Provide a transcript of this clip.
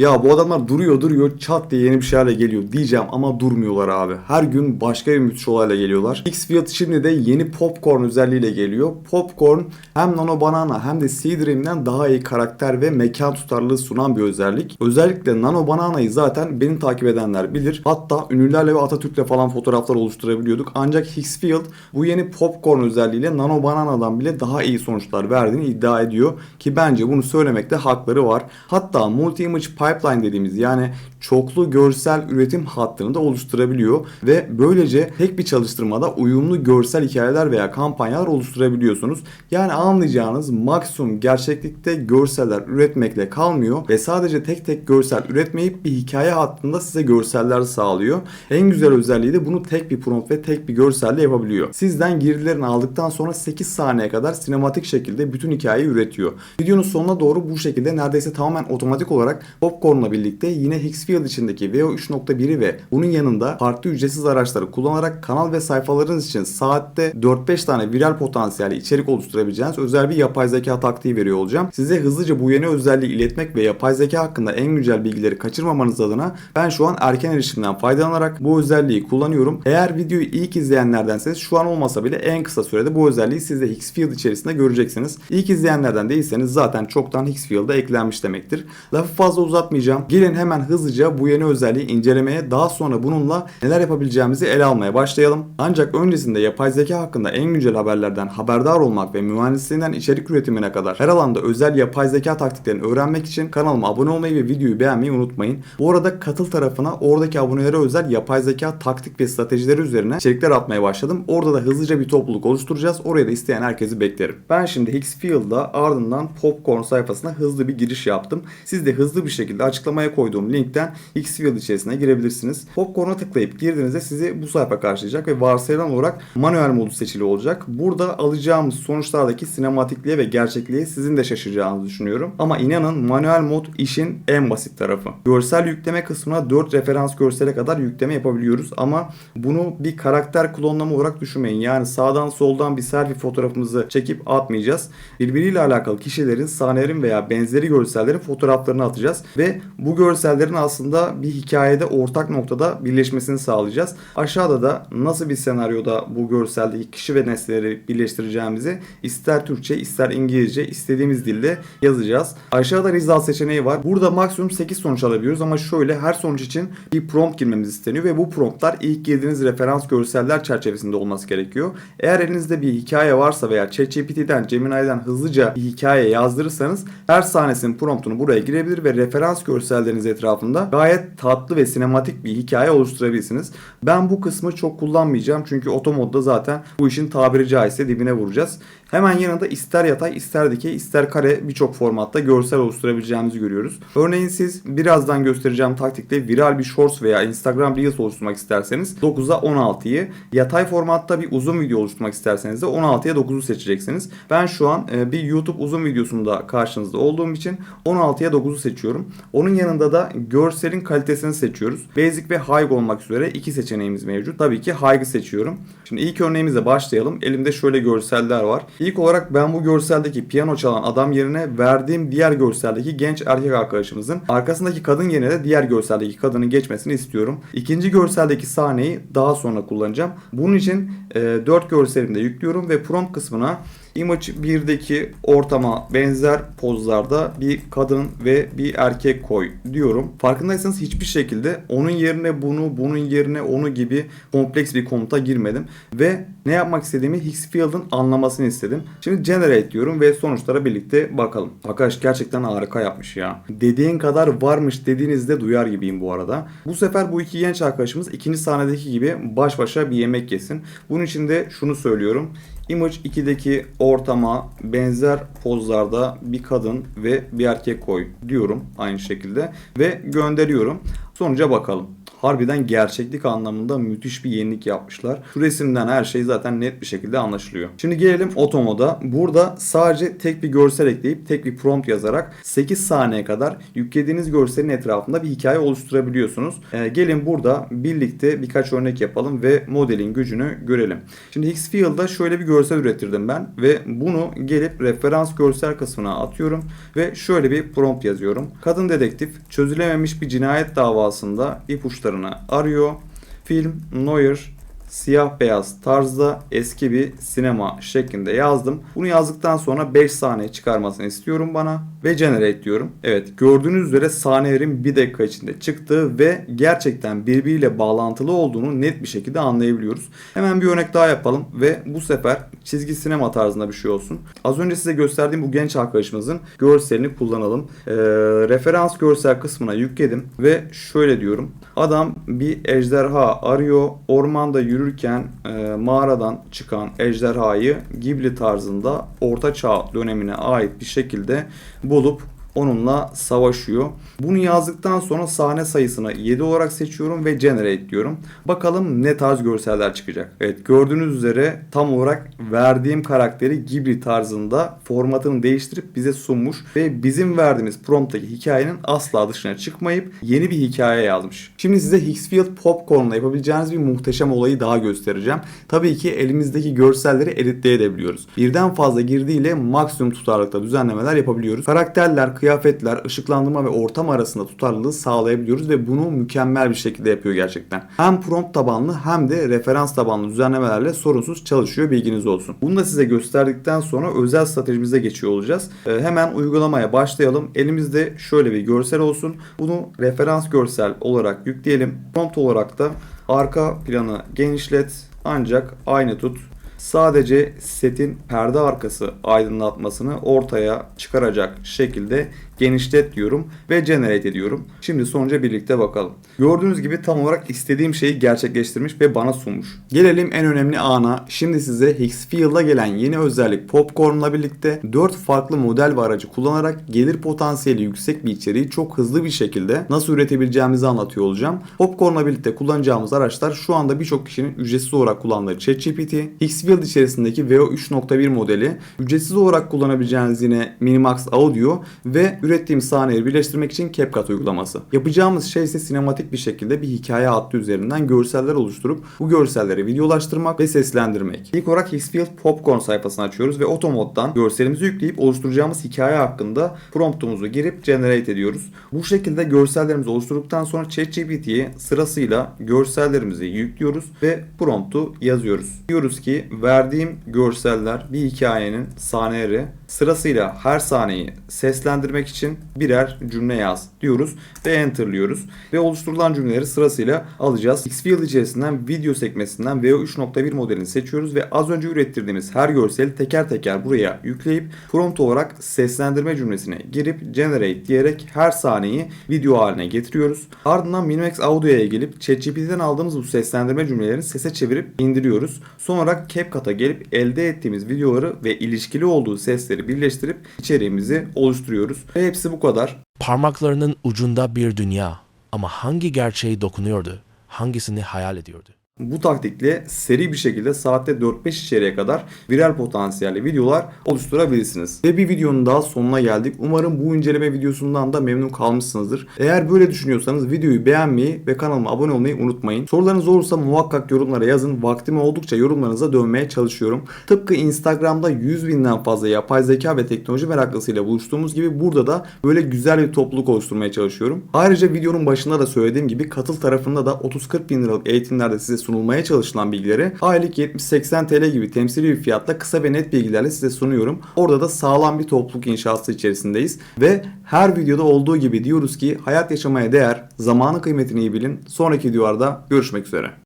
Ya bu adamlar duruyor duruyor çat diye yeni bir şeylerle geliyor diyeceğim ama durmuyorlar abi. Her gün başka bir müthiş olayla geliyorlar. X fiyatı şimdi de yeni Popcorn özelliğiyle geliyor. Popcorn hem Nano Banana hem de Seedream'den daha iyi karakter ve mekan tutarlılığı sunan bir özellik. Özellikle Nano Banana'yı zaten beni takip edenler bilir. Hatta ünlülerle ve Atatürk'le falan fotoğraflar oluşturabiliyorduk. Ancak Hixfield bu yeni Popcorn özelliğiyle Nano Banana'dan bile daha iyi sonuçlar verdiğini iddia ediyor. Ki bence bunu söylemekte hakları var. Hatta Multi-Image Pipeline dediğimiz yani çoklu görsel üretim hattını da oluşturabiliyor ve böylece tek bir çalıştırmada uyumlu görsel hikayeler veya kampanyalar oluşturabiliyorsunuz. Yani anlayacağınız maksimum gerçeklikte görseller üretmekle kalmıyor ve sadece tek tek görsel üretmeyip bir hikaye hattında size görseller sağlıyor. En güzel özelliği de bunu tek bir prompt ve tek bir görselle yapabiliyor. Sizden girdilerini aldıktan sonra 8 saniye kadar sinematik şekilde bütün hikayeyi üretiyor. Videonun sonuna doğru bu şekilde neredeyse tamamen otomatik olarak Popcorn'la birlikte yine Hixfield içindeki VO 3.1'i ve bunun yanında farklı ücretsiz araçları kullanarak kanal ve sayfalarınız için saatte 4-5 tane viral potansiyeli içerik oluşturabileceğiniz özel bir yapay zeka taktiği veriyor olacağım. Size hızlıca bu yeni özelliği iletmek ve yapay zeka hakkında en güncel bilgileri kaçırmamanız adına ben şu an erken erişimden faydalanarak bu özelliği kullanıyorum. Eğer videoyu ilk izleyenlerdenseniz şu an olmasa bile en kısa sürede bu özelliği siz de Hixfield içerisinde göreceksiniz. İlk izleyenlerden değilseniz zaten çoktan Hixfield'a eklenmiş demektir. Lafı fazla uzatmayacağım. Gelin hemen hızlıca bu yeni özelliği incelemeye daha sonra bununla neler yapabileceğimizi ele almaya başlayalım. Ancak öncesinde yapay zeka hakkında en güncel haberlerden haberdar olmak ve mühendisliğinden içerik üretimine kadar her alanda özel yapay zeka taktiklerini öğrenmek için kanalıma abone olmayı ve videoyu beğenmeyi unutmayın. Bu arada katıl tarafına oradaki abonelere özel yapay zeka taktik ve stratejileri üzerine içerikler atmaya başladım. Orada da hızlıca bir topluluk oluşturacağız. Oraya da isteyen herkesi beklerim. Ben şimdi Hixfield'da ardından Popcorn sayfasına hızlı bir giriş yaptım. Siz de hızlı bir şekilde açıklamaya koyduğum linkten Xfield içerisine girebilirsiniz. Popcorn'a tıklayıp girdiğinizde sizi bu sayfa karşılayacak ve varsayılan olarak manuel modu seçili olacak. Burada alacağımız sonuçlardaki sinematikliğe ve gerçekliğe sizin de şaşıracağınızı düşünüyorum. Ama inanın manuel mod işin en basit tarafı. Görsel yükleme kısmına 4 referans görsele kadar yükleme yapabiliyoruz ama bunu bir karakter klonlama olarak düşünmeyin. Yani sağdan soldan bir selfie fotoğrafımızı çekip atmayacağız. Birbiriyle alakalı kişilerin, sahnelerin veya benzeri görsellerin fotoğraflarını atacağız ve bu görsellerin aslında bir hikayede ortak noktada birleşmesini sağlayacağız. Aşağıda da nasıl bir senaryoda bu görseldeki kişi ve nesneleri birleştireceğimizi ister Türkçe ister İngilizce istediğimiz dilde yazacağız. Aşağıda result seçeneği var. Burada maksimum 8 sonuç alabiliyoruz ama şöyle her sonuç için bir prompt girmemiz isteniyor ve bu promptlar ilk girdiğiniz referans görseller çerçevesinde olması gerekiyor. Eğer elinizde bir hikaye varsa veya ChatGPT'den, Gemini'den hızlıca bir hikaye yazdırırsanız her sahnesinin promptunu buraya girebilir ve referans görselleriniz etrafında gayet tatlı ve sinematik bir hikaye oluşturabilirsiniz. Ben bu kısmı çok kullanmayacağım çünkü otomodda zaten bu işin tabiri caizse dibine vuracağız. Hemen yanında ister yatay, ister dikey, ister kare birçok formatta görsel oluşturabileceğimizi görüyoruz. Örneğin siz birazdan göstereceğim taktikle viral bir shorts veya Instagram Reels oluşturmak isterseniz 9'a 16'yı, yatay formatta bir uzun video oluşturmak isterseniz de 16'ya 9'u seçeceksiniz. Ben şu an e, bir YouTube uzun videosunda karşınızda olduğum için 16'ya 9'u seçiyorum. Onun yanında da görselin kalitesini seçiyoruz. Basic ve High olmak üzere iki seçeneğimiz mevcut. Tabii ki High'ı seçiyorum. Şimdi ilk örneğimize başlayalım. Elimde şöyle görseller var. İlk olarak ben bu görseldeki piyano çalan adam yerine verdiğim diğer görseldeki genç erkek arkadaşımızın arkasındaki kadın yerine de diğer görseldeki kadının geçmesini istiyorum. İkinci görseldeki sahneyi daha sonra kullanacağım. Bunun için e, 4 görselimi de yüklüyorum ve prompt kısmına Image 1'deki ortama benzer pozlarda bir kadın ve bir erkek koy diyorum. Farkındaysanız hiçbir şekilde onun yerine bunu, bunun yerine onu gibi kompleks bir komuta girmedim. Ve ne yapmak istediğimi Hixfield'ın anlamasını istedim. Şimdi generate diyorum ve sonuçlara birlikte bakalım. Arkadaş gerçekten harika yapmış ya. Dediğin kadar varmış dediğinizde duyar gibiyim bu arada. Bu sefer bu iki genç arkadaşımız ikinci sahnedeki gibi baş başa bir yemek yesin. Bunun için de şunu söylüyorum. Image 2'deki ortama benzer pozlarda bir kadın ve bir erkek koy diyorum aynı şekilde ve gönderiyorum. Sonuca bakalım. Harbiden gerçeklik anlamında müthiş bir yenilik yapmışlar. Şu resimden her şey zaten net bir şekilde anlaşılıyor. Şimdi gelelim Otomo'da. Burada sadece tek bir görsel ekleyip tek bir prompt yazarak 8 saniye kadar yüklediğiniz görselin etrafında bir hikaye oluşturabiliyorsunuz. Ee, gelin burada birlikte birkaç örnek yapalım ve modelin gücünü görelim. Şimdi Higgsfield'da şöyle bir görsel ürettirdim ben ve bunu gelip referans görsel kısmına atıyorum ve şöyle bir prompt yazıyorum. Kadın dedektif çözülememiş bir cinayet davasında ipuçlarını arıyor. Film, Noir, siyah beyaz tarzda eski bir sinema şeklinde yazdım. Bunu yazdıktan sonra 5 saniye çıkarmasını istiyorum bana ve generate diyorum. Evet gördüğünüz üzere sahnelerin 1 dakika içinde çıktığı ve gerçekten birbiriyle bağlantılı olduğunu net bir şekilde anlayabiliyoruz. Hemen bir örnek daha yapalım ve bu sefer çizgi sinema tarzında bir şey olsun. Az önce size gösterdiğim bu genç arkadaşımızın görselini kullanalım. Ee, referans görsel kısmına yükledim ve şöyle diyorum. Adam bir ejderha arıyor. Ormanda yürürken e, mağaradan çıkan ejderhayı Ghibli tarzında Orta Çağ dönemine ait bir şekilde bulup onunla savaşıyor. Bunu yazdıktan sonra sahne sayısını 7 olarak seçiyorum ve generate diyorum. Bakalım ne tarz görseller çıkacak. Evet gördüğünüz üzere tam olarak verdiğim karakteri Ghibli tarzında formatını değiştirip bize sunmuş ve bizim verdiğimiz prompttaki hikayenin asla dışına çıkmayıp yeni bir hikaye yazmış. Şimdi size Higgsfield Popcorn'la yapabileceğiniz bir muhteşem olayı daha göstereceğim. Tabii ki elimizdeki görselleri editleyebiliyoruz. Birden fazla girdiyle maksimum tutarlılıkta düzenlemeler yapabiliyoruz. Karakterler, kıyafetler, ışıklandırma ve ortam arasında tutarlılığı sağlayabiliyoruz ve bunu mükemmel bir şekilde yapıyor gerçekten. Hem prompt tabanlı hem de referans tabanlı düzenlemelerle sorunsuz çalışıyor bilginiz olsun. Bunu da size gösterdikten sonra özel stratejimize geçiyor olacağız. Ee, hemen uygulamaya başlayalım. Elimizde şöyle bir görsel olsun. Bunu referans görsel olarak yükleyelim. Prompt olarak da arka planı genişlet ancak aynı tut. Sadece setin perde arkası aydınlatmasını ortaya çıkaracak şekilde genişlet diyorum ve generate ediyorum. Şimdi sonuca birlikte bakalım. Gördüğünüz gibi tam olarak istediğim şeyi gerçekleştirmiş ve bana sunmuş. Gelelim en önemli ana. Şimdi size Higgsfield'a gelen yeni özellik Popcorn'la birlikte 4 farklı model ve aracı kullanarak gelir potansiyeli yüksek bir içeriği çok hızlı bir şekilde nasıl üretebileceğimizi anlatıyor olacağım. Popcorn'la birlikte kullanacağımız araçlar şu anda birçok kişinin ücretsiz olarak kullandığı ChatGPT, Higgsfield içerisindeki VO 3.1 modeli, ücretsiz olarak kullanabileceğiniz yine Minimax Audio ve ürettiğim sahneleri birleştirmek için CapCut uygulaması. Yapacağımız şey ise sinematik bir şekilde bir hikaye hattı üzerinden görseller oluşturup bu görselleri videolaştırmak ve seslendirmek. İlk olarak Higgsfield Popcorn sayfasını açıyoruz ve Automod'dan görselimizi yükleyip oluşturacağımız hikaye hakkında promptumuzu girip generate ediyoruz. Bu şekilde görsellerimizi oluşturduktan sonra ChatGPT'ye sırasıyla görsellerimizi yüklüyoruz ve promptu yazıyoruz. Diyoruz ki verdiğim görseller bir hikayenin sahneleri sırasıyla her sahneyi seslendirmek için birer cümle yaz diyoruz ve enterlıyoruz ve oluşturulan cümleleri sırasıyla alacağız. Xfield içerisinden video sekmesinden VO 3.1 modelini seçiyoruz ve az önce ürettirdiğimiz her görseli teker teker buraya yükleyip prompt olarak seslendirme cümlesine girip generate diyerek her sahneyi video haline getiriyoruz. Ardından Minimax Audio'ya gelip ChatGPT'den aldığımız bu seslendirme cümlelerini sese çevirip indiriyoruz. Sonra CapCut'a gelip elde ettiğimiz videoları ve ilişkili olduğu sesleri birleştirip içeriğimizi oluşturuyoruz. Ve hepsi bu kadar. Parmaklarının ucunda bir dünya ama hangi gerçeği dokunuyordu, hangisini hayal ediyordu? Bu taktikle seri bir şekilde saatte 4-5 içeriye kadar viral potansiyelli videolar oluşturabilirsiniz. Ve bir videonun daha sonuna geldik. Umarım bu inceleme videosundan da memnun kalmışsınızdır. Eğer böyle düşünüyorsanız videoyu beğenmeyi ve kanalıma abone olmayı unutmayın. Sorularınız olursa muhakkak yorumlara yazın. Vaktim oldukça yorumlarınıza dönmeye çalışıyorum. Tıpkı Instagram'da 100 binden fazla yapay zeka ve teknoloji meraklısıyla buluştuğumuz gibi burada da böyle güzel bir topluluk oluşturmaya çalışıyorum. Ayrıca videonun başında da söylediğim gibi katıl tarafında da 30-40 bin liralık eğitimlerde size sunulmaya çalışılan bilgileri aylık 70-80 TL gibi temsili bir fiyatla kısa ve net bilgilerle size sunuyorum. Orada da sağlam bir topluluk inşası içerisindeyiz ve her videoda olduğu gibi diyoruz ki hayat yaşamaya değer, zamanın kıymetini iyi bilin. Sonraki videolarda görüşmek üzere.